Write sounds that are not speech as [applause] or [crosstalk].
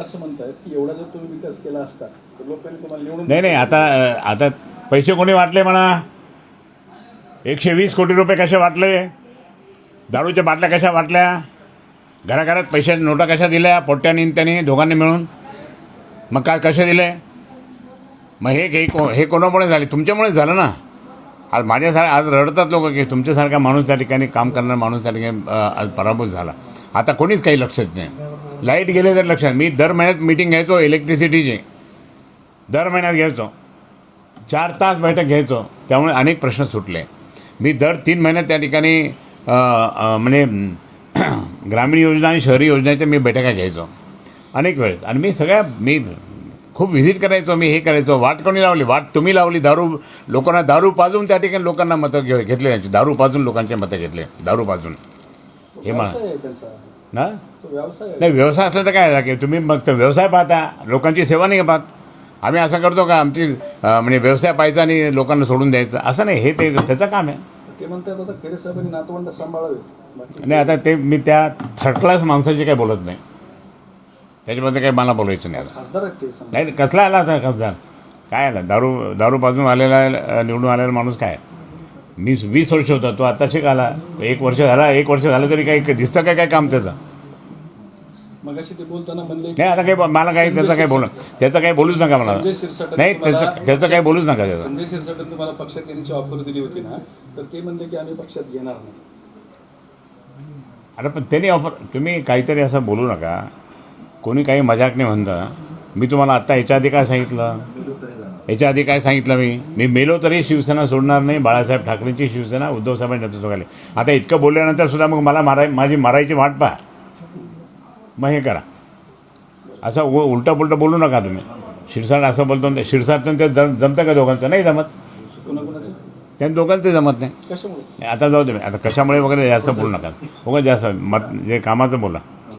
असं म्हणतायत की एवढा जर तुम्ही विकास केला असता तर लोकांनी तुम्हाला निवडून नाही नाही आता आता पैसे कोणी वाटले म्हणा? एकशे वीस कोटी रुपये कसे वाटले? दारूच्या बाटल्या कशा वाटल्या? घराघरात पैशाच्या नोटा कशा दिल्या? पोट्ट्यानी त्यांनी दोघांनी मिळून? मग काय कसे दिले? मग हे हे को हे कोणामुळे झाले? तुमच्यामुळेच झालं ना? आज माझ्यासारखं आज रडतात लोक की तुमच्यासारखा माणूस त्या ठिकाणी काम करणारा माणूस त्या ठिकाणी आज पराभूत झाला. आता कोणीच काही लक्षात नाही. लाइट गेले तर लक्षात. मी दर महिन्यात मीटिंग घ्यायचो इलेक्ट्रिसिटीची दर महिन्यात घ्यायचो. चार तास बैठक घ्यायचो. त्यामुळे अनेक प्रश्न सुटले. मी दर तीन महिन्यात त्या ठिकाणी म्हणजे [clears throat] ग्रामीण योजना आणि शहरी योजनेच्या मी बैठका घ्यायचो. अनेक वेळेस. आणि मी सगळ्या मी खूप व्हिजिट करायचो मी हे करायचो. वाट कोणी लावली? वाट तुम्ही लावली. दारू लोकांना दारू पाजून त्या ठिकाणी लोकांना मतं घे घेतले त्यांची. दारू पाजून लोकांचे मतं घेतले. दारू पाजून. हे मला ना? नाही व्यवसाय असला तर काय की तुम्ही मग तर व्यवसाय पाहता लोकांची सेवा नाही पाहत? आम्ही असं करतो का? आमची म्हणजे व्यवसाय पाहायचा आणि लोकांना सोडून द्यायचं. असं नाही हे ते त्याचं काम आहे. ते म्हणतात आता खरे साहेबांनी नातवंड सांभाळावे. नाही आता ते मी त्या थर्ड क्लास माणसाची काही बोलत नाही. त्याच्यामध्ये काही मला बोलायचं नाही आता. नाही कसला आला आता खासदार? काय आला? दारू दारू पाजून आलेला निवडून आलेला माणूस काय? मी वीस वर्ष होता तो आता शिक आला? एक वर्ष झाला एक वर्ष झालं तरी काही दिसतं काय काय काम त्याचं? मग ते बोलताना म्हणले नाही आता काही मला काही त्याचं काही बोल त्याचं काही बोलूच नका मला. नाही त्याचं त्याचं काही बोलूच नका त्याचं. संजय शिरसाटांनी मला पक्षात येण्याची ऑफर दिली होती ना तर ते म्हणले की आम्ही पक्षात घेणार नाही. अरे पण त्यांनी ऑफर तुम्ही काहीतरी असं बोलू नका. कोणी काही मजाक नाही म्हणतं. मी तुम्हाला आत्ता याच्या आधी काय सांगितलं? याच्या आधी काय सांगितलं मी? मी मेलो तरी शिवसेना सोडणार नाही बाळासाहेब ठाकरेंची शिवसेना उद्धव साहेबांच्या नेतृत्वाखाली आता इतकं बोलल्यानंतर सुद्धा मग मला माराय माझी मारायची वाट पहा. मग हे करा. असं उ उलटं पुलटं बोलू नका तुम्ही. शिरसाट असं बोलतो आणि ते जम जमतं का दोघांचं? नाही जमत. त्या दोघांचं जमत नाही. आता जाऊ दे आता कशामुळे वगैरे जास्त बोलू नका. उगाच जास्त मत जे कामाचं बोला.